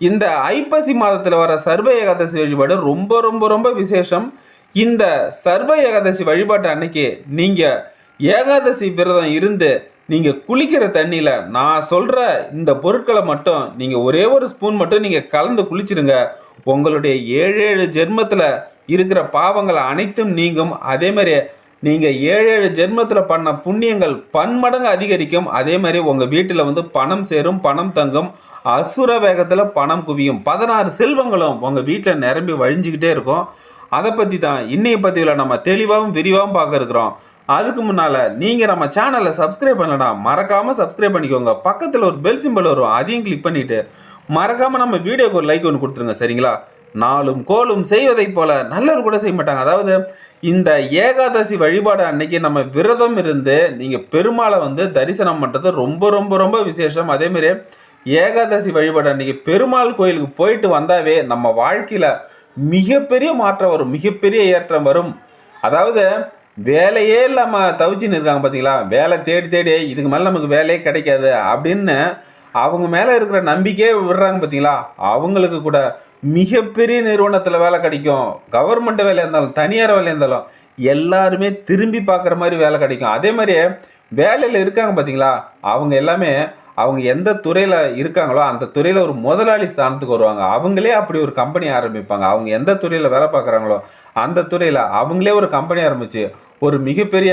இந்த ஐப்பசி மாதத்தில் வர சர்வ ஏகாதசி வழிபாடு ரொம்ப ரொம்ப ரொம்ப விசேஷம். இந்த சர்வ ஏகாதசி வழிபாட்டு அன்னைக்கு நீங்கள் ஏகாதசி விரதம் இருந்து நீங்கள் குளிக்கிற தண்ணியில் நான் சொல்கிற இந்த பொருட்களை மட்டும் நீங்கள் ஒரே ஒரு ஸ்பூன் மட்டும் நீங்கள் கலந்து குளிச்சிடுங்க உங்களுடைய ஏழு ஏழு ஜென்மத்தில் இருக்கிற பாவங்கள் அனைத்தும் நீங்கும். அதேமாதிரி நீங்கள் ஏழு ஏழு ஜென்மத்தில் பண்ண புண்ணியங்கள் பன்மடங்கு அதிகரிக்கும். அதே மாதிரி உங்கள் வீட்டில் வந்து பணம் சேரும் பணம் தங்கும். அசுர வேகத்தில் பணம் குவியும். பதினாறு செல்வங்களும் உங்கள் வீட்டில் நிரம்பி வழிஞ்சிக்கிட்டே இருக்கும். அதை பற்றி தான் இன்னைய பதிவில் நம்ம தெளிவாகவும் விரிவாகவும் பார்க்க இருக்கிறோம். அதுக்கு முன்னால் நீங்கள் நம்ம சேனலை சப்ஸ்கிரைப் பண்ணலனா மறக்காமல் சப்ஸ்கிரைப் பண்ணிக்கோங்க. பக்கத்தில் ஒரு பெல் சிம்பிள் வரும் அதையும் கிளிக் பண்ணிவிட்டு மறக்காமல் நம்ம வீடியோக்கு ஒரு லைக் ஒன்று கொடுத்துருங்க சரிங்களா? நாளும் கோலும் செய்வதைப் போல நல்லவர் கூட செய்ய மாட்டாங்க. அதாவது இந்த ஏகாதசி வழிபாடு அன்னைக்கு நம்ம விரதம் இருந்து நீங்கள் பெருமாளை வந்து தரிசனம் பண்ணுறது ரொம்ப ரொம்ப ரொம்ப விசேஷம். அதேமாரி ஏகாதசி வழிபாடு அன்றைக்கி பெருமாள் கோயிலுக்கு போயிட்டு வந்தாவே நம்ம வாழ்க்கையில் மிகப்பெரிய மாற்றம் வரும் மிகப்பெரிய ஏற்றம் வரும். அதாவது வேலையே இல்லாமல் தவிச்சின்னு இருக்காங்க பார்த்தீங்களா வேலை தேடி தேடி இதுக்கு மேலே நமக்கு வேலையே கிடைக்காது அப்படின்னு அவங்க மேலே இருக்கிற நம்பிக்கையே விடுறாங்க பார்த்தீங்களா அவங்களுக்கு கூட மிகப்பெரிய நிறுவனத்தில் வேலை கிடைக்கும். கவர்மெண்ட் வேலையாக இருந்தாலும் தனியார் வேலையாக இருந்தாலும் எல்லாருமே திரும்பி பார்க்குற மாதிரி வேலை கிடைக்கும். அதே மாதிரி வேலையில் இருக்காங்க பார்த்தீங்களா அவங்க எல்லாமே அவங்க எந்த துறையில் இருக்காங்களோ அந்த துறையில் ஒரு முதலாளி ஸ்தானத்துக்கு வருவாங்க. அவங்களே அப்படி ஒரு கம்பெனி ஆரம்பிப்பாங்க. அவங்க எந்த துறையில் வேலை பார்க்குறாங்களோ அந்த துறையில் அவங்களே ஒரு கம்பெனி ஆரம்பித்து ஒரு மிகப்பெரிய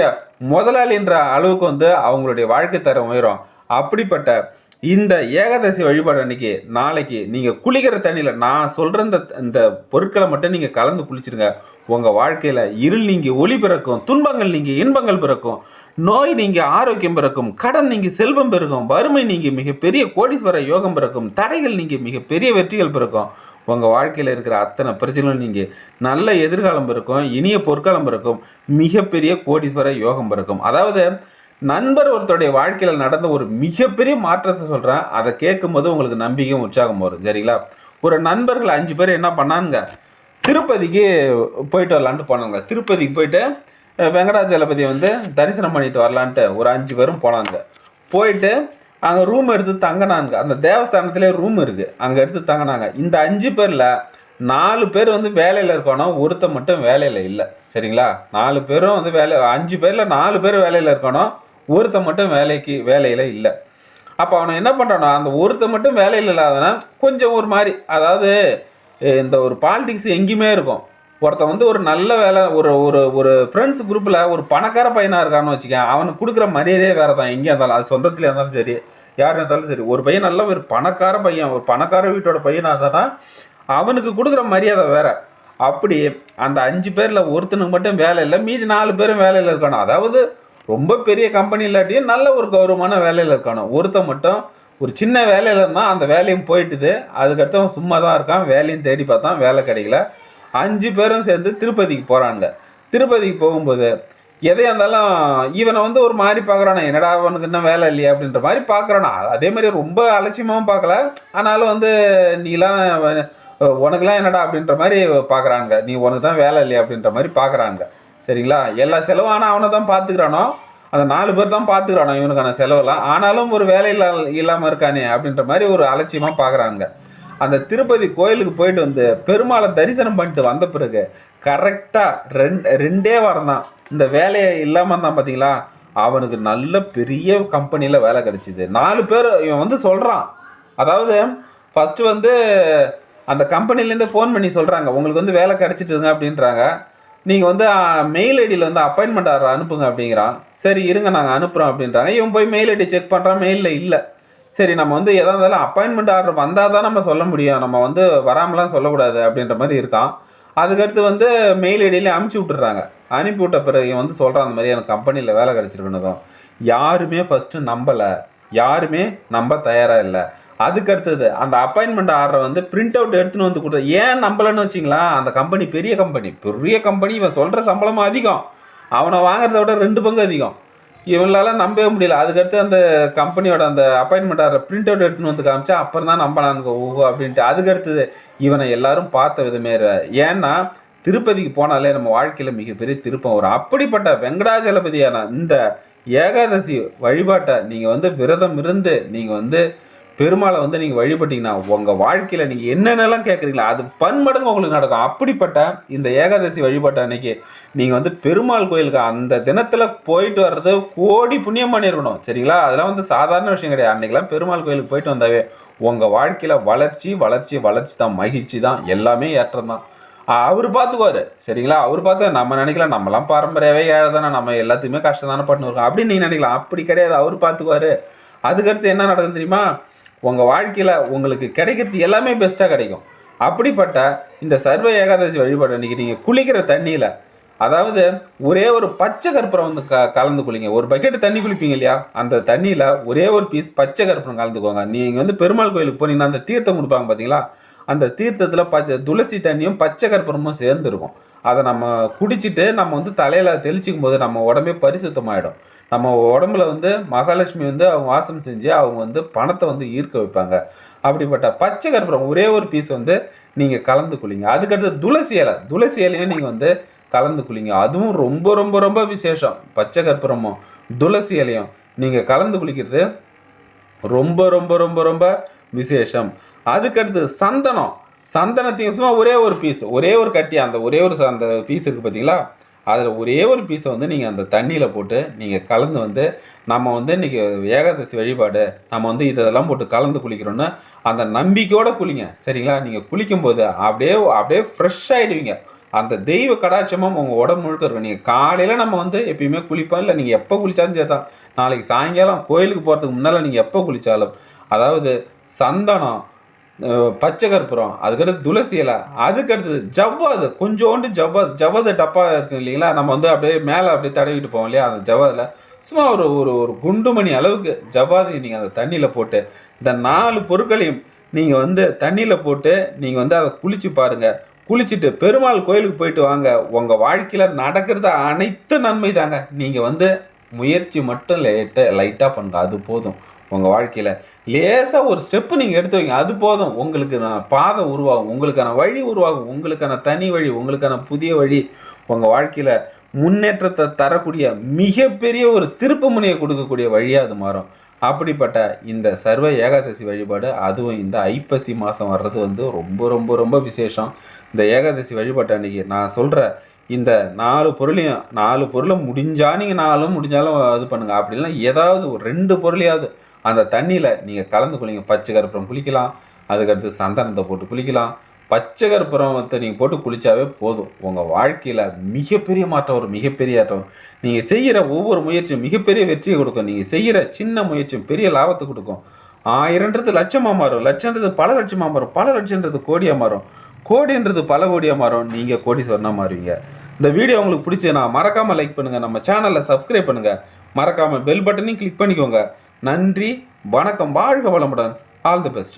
முதலாளின்ற அளவுக்கு வந்து அவங்களுடைய வாழ்க்கை தரம் உயரும். அப்படிப்பட்ட இந்த ஏகாதசி வழிபாடு அன்னைக்கு நாளைக்கு நீங்கள் குளிக்கிற தண்ணியில் நான் சொல்கிற இந்த இந்த பொருட்களை மட்டும் நீங்கள் கலந்து குளிச்சிருங்க. உங்கள் வாழ்க்கையில் இருள் நீங்கள் ஒளி பிறக்கும் துன்பங்கள் நீங்கள் இன்பங்கள் பிறக்கும். நோய் நீங்கள் ஆரோக்கியம் பிறக்கும் கடன் நீங்கள் செல்வம் பெருகும் வறுமை நீங்கள் மிகப்பெரிய கோடீஸ்வர யோகம் பிறக்கும் தடைகள் நீங்கள் மிகப்பெரிய வெற்றிகள் பிறக்கும். உங்கள் வாழ்க்கையில் இருக்கிற அத்தனை பிரச்சனைகளும் நீங்கள் நல்ல எதிர்காலம் பிறக்கும் இனிய பொற்காலம் பிறக்கும் மிகப்பெரிய கோடீஸ்வர யோகம் பிறக்கும். அதாவது நண்பர் ஒருத்தருடைய வாழ்க்கையில் நடந்த ஒரு மிகப்பெரிய மாற்றத்தை சொல்கிறேன் அதை கேட்கும்போது உங்களுக்கு நம்பிக்கையும் உற்சாகம் வரும். சரிங்களா? ஒரு நண்பர்கள் அஞ்சு பேர் என்ன பண்ணாங்க திருப்பதிக்கு போயிட்டு வரலான்ட்டு போனாங்க திருப்பதிக்கு போயிட்டு வெங்கடாஜலபதி வந்து தரிசனம் பண்ணிட்டு வரலான்ட்டு ஒரு அஞ்சு பேரும் போனாங்க. போயிட்டு அங்கே ரூம் எடுத்து தங்கினாங்க. அந்த தேவஸ்தானத்திலே ரூம் இருக்குது அங்கே எடுத்து தங்கினாங்க. இந்த அஞ்சு பேரில் நாலு பேர் வந்து வேலையில் இருக்கணும் ஒருத்தன் மட்டும் வேலையில் இல்லை. சரிங்களா? நாலு பேரும் வந்து வேலை அஞ்சு பேரில் நாலு பேர் வேலையில் இருக்கணும் ஒருத்தன் மட்டும் வேலைக்கு வேலையில் இல்லை. அப்போ அவனை என்ன பண்ணுறானோ அந்த ஒருத்தன் மட்டும் வேலையில் இல்லாதவனா கொஞ்சம் ஒரு மாதிரி அதாவது இந்த ஒரு பாலிடிக்ஸ் எங்கேயுமே இருக்கும். ஒருத்தன் வந்து ஒரு நல்ல வேலை ஒரு ஒரு ஒரு ஃப்ரெண்ட்ஸ் குரூப்பில் ஒரு பணக்கார பையனாக இருக்கான்னு வச்சுக்கேன் அவனுக்கு கொடுக்குற மரியாதையே வேறு தான் எங்கேயா இருந்தாலும் அது சொந்தத்தில் இருந்தாலும் சரி யார் இருந்தாலும் சரி. ஒரு பையன் நல்ல ஒரு பணக்கார பையன் ஒரு பணக்கார வீட்டோட பையனாக இருந்தானா அவனுக்கு கொடுக்குற மரியாதை வேறு. அப்படி அந்த அஞ்சு பேரில் ஒருத்தனுக்கு மட்டும் வேலை இல்லை மீதி நாலு பேரும் வேலையில் இருக்கணும் அதாவது ரொம்ப பெரிய கம்பெனி இல்லாட்டியும் நல்ல ஒரு கௌரவமான வேலையில் இருக்கணும் ஒருத்தன் மட்டும் ஒரு சின்ன வேலையில் இருந்தால் அந்த வேலையும் போயிட்டுது. அதுக்கடுத்து அவன் சும்மா தான் இருக்கான் வேலையும் தேடி பார்த்தான் வேலை கிடைக்கல. அஞ்சு பேரும் சேர்ந்து திருப்பதிக்கு போகிறாங்க திருப்பதிக்கு போகும்போது எதையாக இருந்தாலும் இவனை வந்து ஒரு மாதிரி பார்க்குறானா என்னடா அவனுக்கு இன்னும் வேலை இல்லையா அப்படின்ற மாதிரி பார்க்குறானா. அதே மாதிரி ரொம்ப அலட்சியமாகவும் பார்க்கல. ஆனாலும் வந்து நீலாம் உனக்குலாம் என்னடா? அப்படின்ற மாதிரி பார்க்குறாங்க நீ உனக்கு தான் வேலை இல்லையா அப்படின்ற மாதிரி பார்க்குறாங்க சரிங்களா? எல்லா செலவும் ஆனால் அவனை தான் பார்த்துக்கிறானோ? அந்த நாலு பேர் தான் பார்த்துக்கிறானோ இவனுக்கான செலவெல்லாம்? ஆனாலும் ஒரு வேலை இல்லா இல்லாமல் இருக்கானே அப்படின்ற மாதிரி ஒரு அலட்சியமாக பார்க்குறாங்க அந்த திருப்பதி கோயிலுக்கு போயிட்டு வந்து பெருமாளை தரிசனம் பண்ணிட்டு வந்த பிறகு கரெக்டாக ரெண்டு ரெண்டே வாரம் தான். இந்த வேலையை இல்லாமல் இருந்தான் பார்த்தீங்களா அவனுக்கு நல்ல பெரிய கம்பெனியில் வேலை கிடைச்சிது. நாலு பேர் இவன் வந்து சொல்கிறான் அதாவது ஃபஸ்ட்டு வந்து அந்த கம்பெனிலேருந்து ஃபோன் பண்ணி சொல்கிறாங்க உங்களுக்கு வந்து வேலை கிடச்சிட்டுங்க அப்படின்றாங்க. நீங்கள் வந்து மெயில் ஐடியில் வந்து அப்பாயின்மெண்ட் ஆர்டர் அனுப்புங்க அப்படிங்கிறான். சரி இருங்க நாங்கள் அனுப்புகிறோம் அப்படின்றாங்க. இவன் போய் மெயில் ஐடி செக் பண்ணுறான் மெயிலில் இல்லை. சரி நம்ம வந்து எதாக இருந்தாலும் அப்பாயின்மெண்ட் ஆர்டர் வந்தால் தான் நம்ம சொல்ல முடியும். நம்ம வந்து வராமலாம் சொல்லக்கூடாது அப்படின்ற மாதிரி இருக்கான். அதுக்கடுத்து வந்து மெயில் ஐடியிலே அனுப்பிச்சி விட்டுறாங்க. அனுப்பி விட்ட பிறகு வந்து சொல்கிறான் அந்த மாதிரி எனக்கு கம்பெனியில் வேலை கிடச்சிருக்குன்னதும் யாருமே ஃபஸ்ட்டு நம்பலை. யாருமே நம்ப தயாராக இல்லை. அதுக்கு அடுத்தது அந்த அப்பாயின்மெண்ட் ஆர்டரை வந்து பிரிண்ட் அவுட் எடுத்துன்னு வந்து கொடுத்தா ஏன் நம்பலைன்னு வச்சிங்களா? அந்த கம்பெனி பெரிய கம்பெனி பெரிய கம்பெனி இவன் சொல்கிற சம்பளமும் அதிகம். அவனை வாங்குறத விட ரெண்டு பங்கு அதிகம். இவங்களால நம்பவே முடியல. அதுக்கடுத்து அந்த கம்பெனியோட அந்த அப்பாயின்மெண்ட் ஆகிற பிரிண்ட் அவுட் எடுத்துன்னு வந்து காமிச்சா அப்புறம் தான் நம்பலான்னு ஓஹோ அப்படின்ட்டு. அதுக்கடுத்தது இவனை எல்லாரும் பார்த்த விதமே ஏன்னா திருப்பதிக்கு போனாலே நம்ம வாழ்க்கையில் மிகப்பெரிய திருப்பம் வரும். அப்படிப்பட்ட வெங்கடாஜலபதியான இந்த ஏகாதசி வழிபாட்டை நீங்கள் வந்து விரதம் இருந்து நீங்கள் வந்து பெருமாளை வந்து நீங்கள் வழிபட்டீங்கன்னா உங்கள் வாழ்க்கையில் நீங்கள் என்னென்னலாம் கேட்குறீங்களா அது பன்மடங்கு உங்களுக்கு நடக்கும். அப்படிப்பட்ட இந்த ஏகாதசி வழிபாட்டு அன்னைக்கு நீங்கள் வந்து பெருமாள் கோயிலுக்கு அந்த தினத்தில் போயிட்டு வர்றது கோடி புண்ணியம் பண்ணியிருக்கணும் சரிங்களா? அதெல்லாம் வந்து சாதாரண விஷயம் கிடையாது. அன்றைக்கெலாம் பெருமாள் கோயிலுக்கு போயிட்டு வந்தாவே உங்கள் வாழ்க்கையில் வளர்ச்சி வளர்ச்சி வளர்ச்சி தான். மகிழ்ச்சி தான். எல்லாமே ஏற்றம் தான். அவர் பார்த்துக்குவார் சரிங்களா? அவர் பார்த்து நம்ம நினைக்கலாம். நம்மலாம் பரம்பரையாகவே ஏழை தானே நம்ம எல்லாத்தையுமே கஷ்டம் தானே பண்ணி அப்படின்னு நீங்கள் நினைக்கலாம். அப்படி கிடையாது. அவர் பார்த்துக்குவாரு அதுக்கடுத்து என்ன நடக்கும் தெரியுமா? உங்கள் வாழ்க்கையில் உங்களுக்கு கிடைக்கிறது எல்லாமே பெஸ்ட்டாக கிடைக்கும். அப்படிப்பட்ட இந்த சர்வ ஏகாதசி வழிபாடு அன்றைக்கி நீங்கள் குளிக்கிற தண்ணியில் அதாவது ஒரே ஒரு பச்சை கற்பூரம் வந்து க கலந்து குளிங்க. ஒரு பக்கெட் தண்ணி குளிப்பீங்க இல்லையா? அந்த தண்ணியில் ஒரே ஒரு பீஸ் பச்சை கற்பூரம் கலந்துக்கோங்க. நீங்கள் வந்து பெருமாள் கோயிலுக்கு போனீங்கன்னா அந்த தீர்த்தம் கொடுப்பாங்க பார்த்தீங்களா அந்த தீர்த்தத்தில் பச்சை துளசி தண்ணியும் பச்சை கற்பூரமும் சேர்ந்துருக்கும் அதை நம்ம குடிச்சிட்டு நம்ம வந்து தலையில் தெளிச்சிக்கும் போது நம்ம உடம்பே பரிசுத்தமாயிடும். நம்ம உடம்புல வந்து மகாலட்சுமி வந்து அவங்க வாசம் செஞ்சு அவங்க வந்து பணத்தை வந்து ஈர்க்க வைப்பாங்க. அப்படிப்பட்ட பச்சை கற்பூரம் ஒரே ஒரு பீஸ் வந்து நீங்கள் கலந்து குளிங்க அதுக்கடுத்து துளசி இலை. துளசி இலையும் நீங்கள் வந்து கலந்து குளிங்க அதுவும் ரொம்ப ரொம்ப ரொம்ப விசேஷம். பச்சை கற்பூரமும் துளசி இலையும் நீங்கள் கலந்து குளிக்கிறது ரொம்ப ரொம்ப ரொம்ப ரொம்ப விசேஷம். அதுக்கடுத்து சந்தனம். சந்தனத்தையும் சும்மா ஒரே ஒரு பீஸ் ஒரே ஒரு கட்டி அந்த ஒரே ஒரு அந்த பீஸ் இருக்குது பார்த்தீங்களா அதில் ஒரே ஒரு பீஸை வந்து நீங்கள் அந்த தண்ணியில் போட்டு நீங்கள் கலந்து வந்து நம்ம வந்து இன்றைக்கி ஏகாதசி வழிபாடு நம்ம வந்து இதெல்லாம் போட்டு கலந்து குளிக்கிறோன்னு அந்த நம்பிக்கையோடு குளிங்க. சரிங்களா? நீங்கள் குளிக்கும்போது அப்படியே அப்படியே ஃப்ரெஷ் ஆகிடுவீங்க அந்த தெய்வ கடாட்சமும் உங்கள் உடம்பு முழுக்க இருக்கும். நீங்கள் காலையில் நம்ம வந்து எப்பயுமே குளிப்போம். இல்லை நீங்கள் எப்போ குளித்தாலும் சரி தான் நாளைக்கு சாயங்காலம் கோயிலுக்கு போகிறதுக்கு முன்னால் நீங்கள் எப்போ குளித்தாலும் அதாவது சந்தனம் பச்சை கற்பூரம் அதுக்கடுத்து துளசி இலை அதுக்கடுத்தது ஜவ்வாது. கொஞ்சோண்டு ஜவ்வாது ஜவ்வாது டப்பா இருக்கு இல்லைங்களா? நம்ம வந்து அப்படியே மேலே அப்படியே தடவிட்டு போவோம் இல்லையா அந்த ஜவ்வாதில். சும்மா ஒரு ஒரு ஒரு குண்டுமணி அளவுக்கு ஜவ்வாது நீங்கள் அந்த தண்ணியில் போட்டு இந்த நாலு பொருட்களையும் நீங்கள் வந்து தண்ணியில் போட்டு நீங்கள் வந்து அதை குளிச்சு பாருங்கள் குளிச்சுட்டு பெருமாள் கோயிலுக்கு போயிட்டு வாங்க. உங்கள் வாழ்க்கையில் நடக்கிறது அனைத்து நன்மை தாங்க. நீங்கள் வந்து முயற்சி மட்டும் லேட்டாக லைட்டாக பண்ணுங்க. அது போதும். உங்கள் வாழ்க்கையில் லேசாக ஒரு ஸ்டெப்பு நீங்கள் எடுத்து வைங்க. அது போதும். உங்களுக்கு நான் பாதை உருவாகும். உங்களுக்கான வழி உருவாகும். உங்களுக்கான தனி வழி உங்களுக்கான புதிய வழி உங்கள் வாழ்க்கையில் முன்னேற்றத்தை தரக்கூடிய மிகப்பெரிய ஒரு திருப்பு முனையை கொடுக்கக்கூடிய வழியாக அது மாறும். அப்படிப்பட்ட இந்த சர்வ ஏகாதசி வழிபாடு அதுவும் இந்த ஐப்பசி மாதம் வர்றது வந்து ரொம்ப ரொம்ப ரொம்ப விசேஷம். இந்த ஏகாதசி வழிபாட்டு அன்னைக்கு நான் சொல்கிற இந்த நாலு பொருளையும் நாலு பொருளும் முடிஞ்சா நீங்கள் நாலும் முடிஞ்சாலும் இது பண்ணுங்கள் அப்படிலாம் ஏதாவது ஒரு ரெண்டு பொருளையாவது அந்த தண்ணியில் நீங்கள் கலந்து குளிங்க பச்சை கருப்புறம் குளிக்கலாம் அதுக்கடுத்து சந்தனத்தை போட்டு குளிக்கலாம் பச்சை கற்பூரத்தை நீங்கள் போட்டு குளிச்சாவே போதும். உங்கள் வாழ்க்கையில் மிகப்பெரிய மாற்றம் வரும். மிகப்பெரிய ஆட்டம் நீங்கள் செய்கிற ஒவ்வொரு முயற்சியும் மிகப்பெரிய வெற்றியை கொடுக்கும். நீங்கள் செய்கிற சின்ன முயற்சியும் பெரிய லாபத்தை கொடுக்கும். ஆயிரன்றது லட்சமாக மாறும். லட்சன்றது பல லட்சமாக மாறும். பல லட்சன்றது கோடியாக மாறும். கோடின்றது பல கோடியாக மாறும். நீங்கள் கோடி சொன்னால் மாறுவீங்க. இந்த வீடியோ உங்களுக்கு பிடிச்சதுன்னா மறக்காமல் லைக் பண்ணுங்கள் நம்ம சேனலை சப்ஸ்கிரைப் பண்ணுங்கள் மறக்காமல் பெல் பட்டனையும் கிளிக் பண்ணிக்கோங்க. நன்றி வணக்கம் வாழ்க வளமுடன். All the best